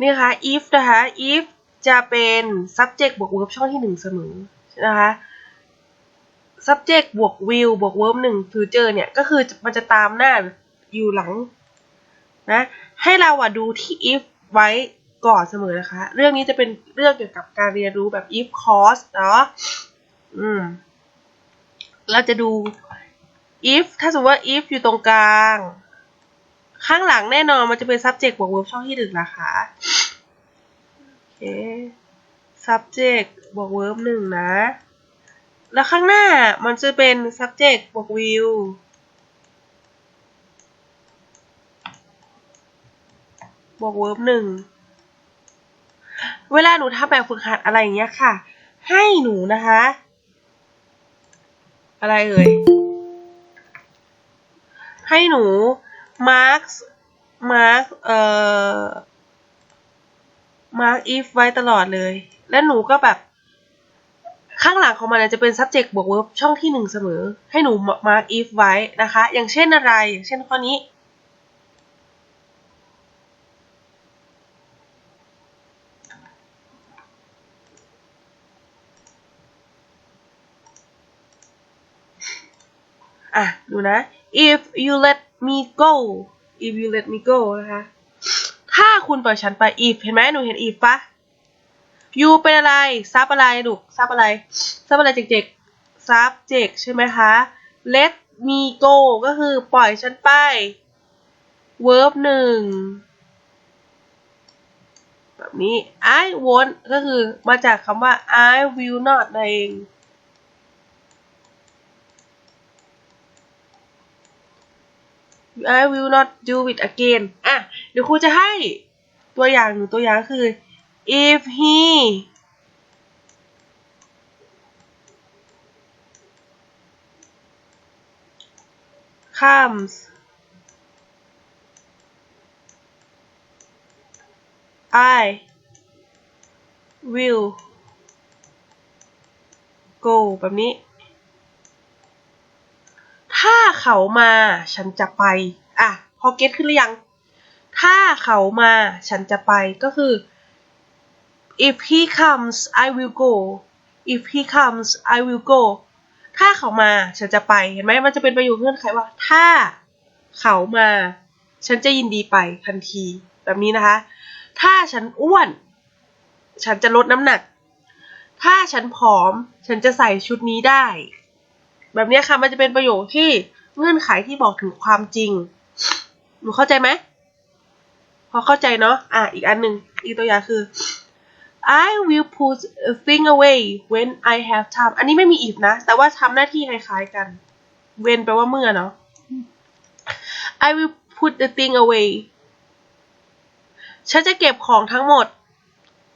นี่นะคะ if นะคะ if จะเป็น subject บวก verb ช่องที่หนึ่งเสมอนะคะ subject บวก will บวก verb หนึ่ง future เนี่ย ก็คือมันจะตามหน้าอยู่หลังนะให้เราอะดูที่ if ไว้ก่อนเสมอนะคะ เรื่องนี้จะเป็นเรื่องเกี่ยวกับการเรียนรู้แบบ if cause เนาะอืมเราจะดู if ถ้าสมมติว่า if อยู่ตรงกลาง ข้างหลังแน่นอนมันจะเป็น subject บวก verb ช่องที่หนึ่งนะคะโอเค subject บวก verb หนึ่งนะ แล้วข้างหน้ามันจะเป็น subject บวก will บวก verb หนึ่ง เวลาหนูทำแบบฝึกหัดอะไรอย่างเงี้ยค่ะ ให้หนูนะคะ อะไรเอ่ย ให้หนู mark mark เอ่อ mark if ไว้ตลอดเลย แล้วหนูก็แบบ ข้างหลังของมันจะเป็น subject บวก verb ช่องที่หนึ่งเสมอ ให้หนู mark if ไว้นะคะ อย่างเช่นอะไร อย่างเช่นข้อนี้ อะ ดูนะ if you let me go if you let me go นะคะ ถ้าคุณปล่อยฉันไป if เห็นไหมหนูเห็น if ปะ you เป็นอะไรซับอะไรลูกซับอะไรซับอะไรเจกๆ subject ใช่ไหมคะ let me go ก็คือปล่อยฉันไป verb หนึ่งแบบนี้ I won't ก็คือมาจากคำว่า I will not นั่นเอง I will not do it again อะเดี๋ยวครูจะให้ตัวอย่างหนึ่งตัวอย่างคือ if he comes I will go แบบนี้ ถ้า เขามา ฉันจะไป อะ พอเก็ตขึ้นหรือยัง ถ้าเขามา ฉันจะไปก็คือ if he comes I will go if he comes I will go ถ้าเขามา ฉันจะไป เห็นไหมมันจะเป็นประโยคเงื่อนไขว่า ถ้าเขามา ฉันจะยินดีไปทันที แบบนี้นะคะ ถ้าฉันอ้วน ฉันจะลดน้ำหนัก ถ้าฉันผอม ฉันจะใส่ชุดนี้ได้ แบบนี้ค่ะ มันจะเป็นประโยคที่ เงื่อนไขที่บอกถึงความจริง หนูเข้าใจไหม พอเข้าใจเนาะ อะ อีกอันหนึ่ง อีกตัวอย่างคือ I will put a thing away when I have time อันนี้ไม่มี if นะ แต่ว่าทำหน้าที่คล้ายๆกัน when แปลว่าเมื่อเนาะ I will put the thing away ฉันจะเก็บของทั้งหมด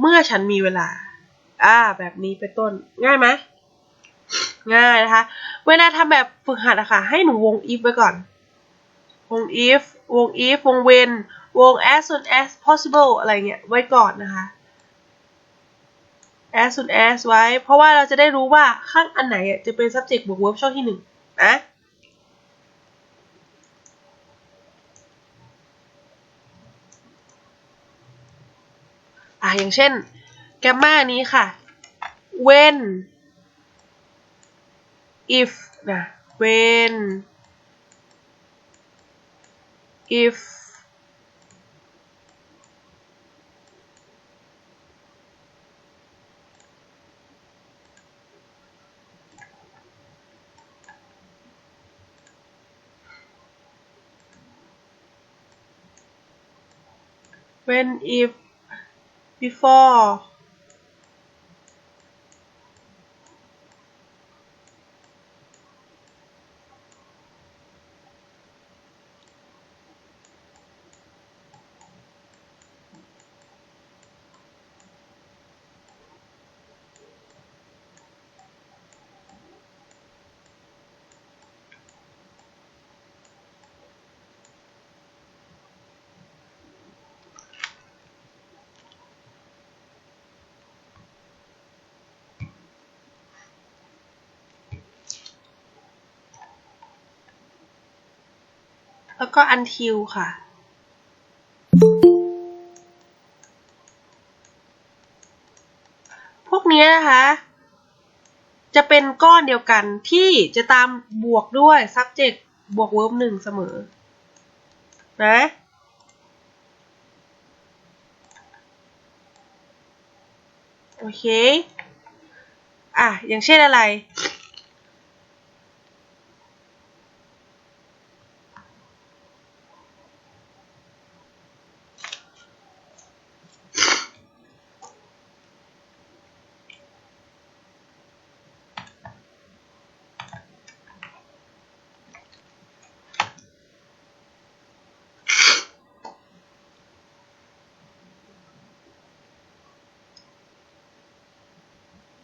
เมื่อฉันมีเวลา อ่า แบบนี้เป็นต้น ง่ายไหม ง่ายนะคะ เวลาทำแบบฝึกหัดอะค่ะ ให้หนูวง if ไว้ก่อน วง if วง if วง when วง as soon as possible อะไรเงี้ยไว้ก่อนนะคะ as soon as ไว้ เพราะว่าเราจะได้รู้ว่าข้างอันไหนจะเป็น subject บวก verb ช่องที่หนึ่งนะอะอย่างเช่น แกมมานี้ค่ะ when if นะ when if when if before แล้วก็ until ค่ะ พวกนี้นะคะ จะเป็นก้อนเดียวกันที่จะตามบวกด้วย subject บวก verb หนึ่งเสมอ นะโอเค อะ อย่างเช่นอะไร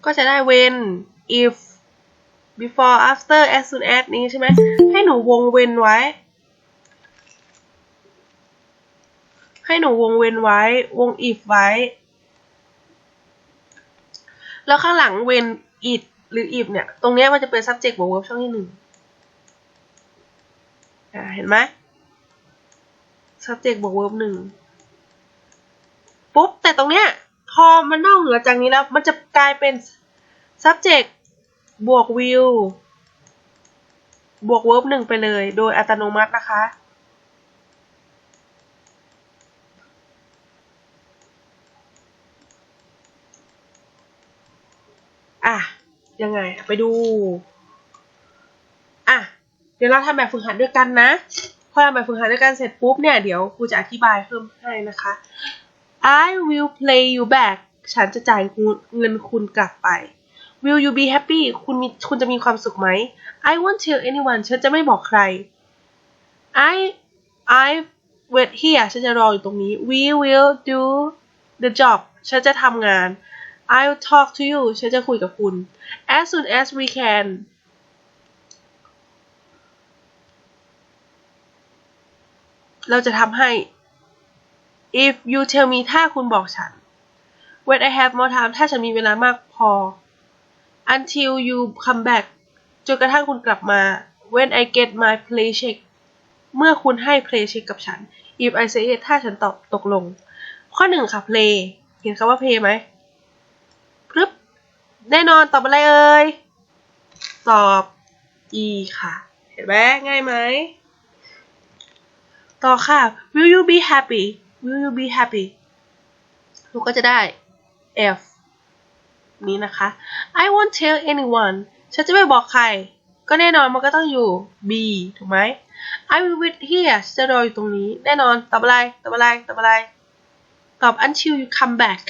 ก็จะได้ when if before after as soon as นี้ใช่ไหม ให้หนูวงเว้นไว้ ให้หนูวงเว้นไว้ วง if ไว้ แล้วข้างหลัง when it หรือ if เนี่ย ตรงเนี้ยมันจะเป็น subject บวก verb ช่องที่หนึ่งเห็นไหม subject บวก verb หนึ่งปุ๊บ แต่ตรงเนี้ย อมันนอกเหนือจากนี้แล้ว มันจะกลายเป็น subject บวก will บวก verb หนึ่งไปเลย โดยอัตโนมัตินะคะ อะ ยังไง ไปดู อะ เดี๋ยวเราทำแบบฝึกหัดด้วยกันนะ พอทำแบบฝึกหัดด้วยกันเสร็จปุ๊บเนี่ย เดี๋ยวครูจะอธิบายเพิ่มให้นะคะ I will play you back ฉันจะจ่ายเงินคุณกลับไป Will you be happy คุณมีคุณจะมีความสุขไหม I won't tell anyone ฉันจะไม่บอกใคร I I wait here ฉันจะรออยู่ตรงนี้ We will do the job ฉันจะทำงาน I'll talk to you ฉันจะคุยกับคุณ As soon as we can เราจะทำให้ if you tell me ถ้าคุณบอกฉัน when I have more time ถ้าฉันมีเวลามากพอ until you come back จนกระทั่งคุณกลับมา when I get my play check เมื่อคุณให้ play check กับฉัน if I say it ถ้าฉันตอบตกลง ข้อหนึ่งค่ะ play เห็นคำว่า play ไหมปึ๊บแน่นอนตอบอะไรเอ่ย ตอบ e ค่ะ เห็นไหมง่ายไหม ต่อค่ะ will you be happy will you be happy ลูกก็จะได้ f นี้นะคะ I won't tell anyone ฉันจะไม่บอกใคร ก็แน่นอนมันก็ต้องอยู่ b ถูกไหม I will wait here ฉันจะรออยู่ตรงนี้ แน่นอนตอบอะไรตอบอะไรตอบอะไร ตอบ until you come back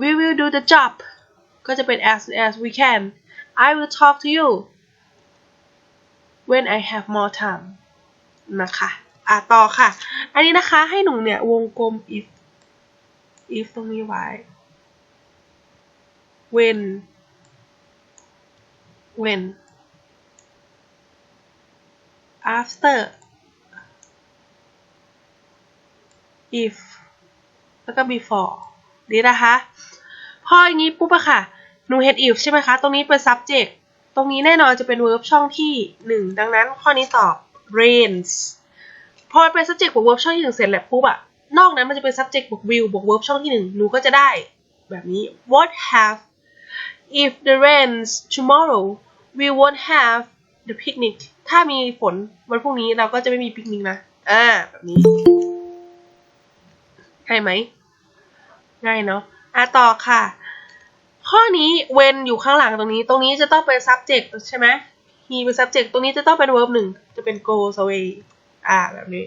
We will do the job ก็จะเป็น as soon as we can I will talk to you when I have more time นะคะ อะต่อค่ะ อันนี้นะคะให้หนูเนี่ยวงกลม if if ตรงนี้ไว้ when when after if แล้วก็ before ดีนะคะ พออย่างนี้ปุ๊บอะค่ะ หนูเห็น if ใช่ไหมคะ ตรงนี้เป็น subject ตรงนี้แน่นอนจะเป็น verb ช่องที่หนึ่งดังนั้นข้อนี้ตอบ rains พอเป็น subject บวก verb ช่องที่หนึ่งเสร็จแล้วปุ๊บอะนอกนั้นมันจะเป็น subject บวก will บวก verb ช่องที่หนึ่งหนูก็จะได้ แบบนี้ what have if the rains tomorrow we won't have the picnic ถ้ามีฝนวันพรุ่งนี้เราก็จะไม่มีปิกนิกนะ อ่า แบบนี้ง่ายไหม ง่ายเนาะ อะต่อค่ะ ข้อนี้ when อยู่ข้างหลังตรงนี้ ตรงนี้จะต้องเป็น subject ใช่ไหม he เป็น subject ตรงนี้จะต้องเป็น verb หนึ่ง จะเป็น goes away อ่าแบบนี้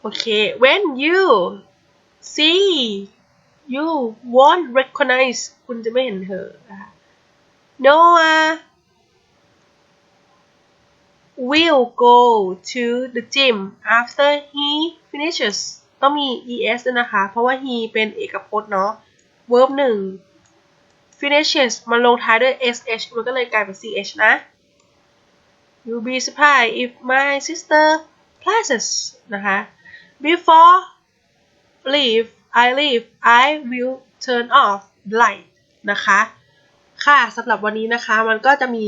โอเค when you see you won't recognize คุณจะไม่เห็นเธอนะคะ Noah will go to the gym after he finishes ต้องมี es นะคะ เพราะว่า he เป็นเอกพจน์เนาะ verb หนึ่ง finishes มันลงท้ายด้วย sh มันก็เลยกลายเป็น ch นะ You'll be surprised if my sister passes นะคะ before leave I leave I will turn off light นะคะ ค่ะสำหรับวันนี้นะคะมันก็จะมี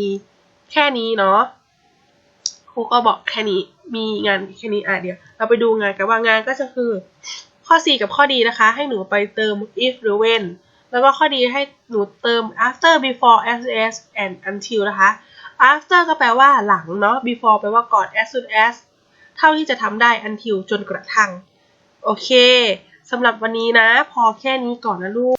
แค่นี้เนาะครูก็บอกแค่นี้มีงานแค่นี้อะเดี๋ยว เราไปดูงานกันว่างานก็จะคือข้อ 4 กับข้อดีนะคะ ให้หนูไปเติม if หรือ when แล้วก็ข้อดีให้หนูเติม after before as as and until นะคะ after ก็แปลว่าหลังเนาะ before แปลว่าก่อน as soon as เท่าที่จะทำได้ until จนกระทั่ง โอเคสำหรับวันนี้นะ พอแค่นี้ก่อนนะลูก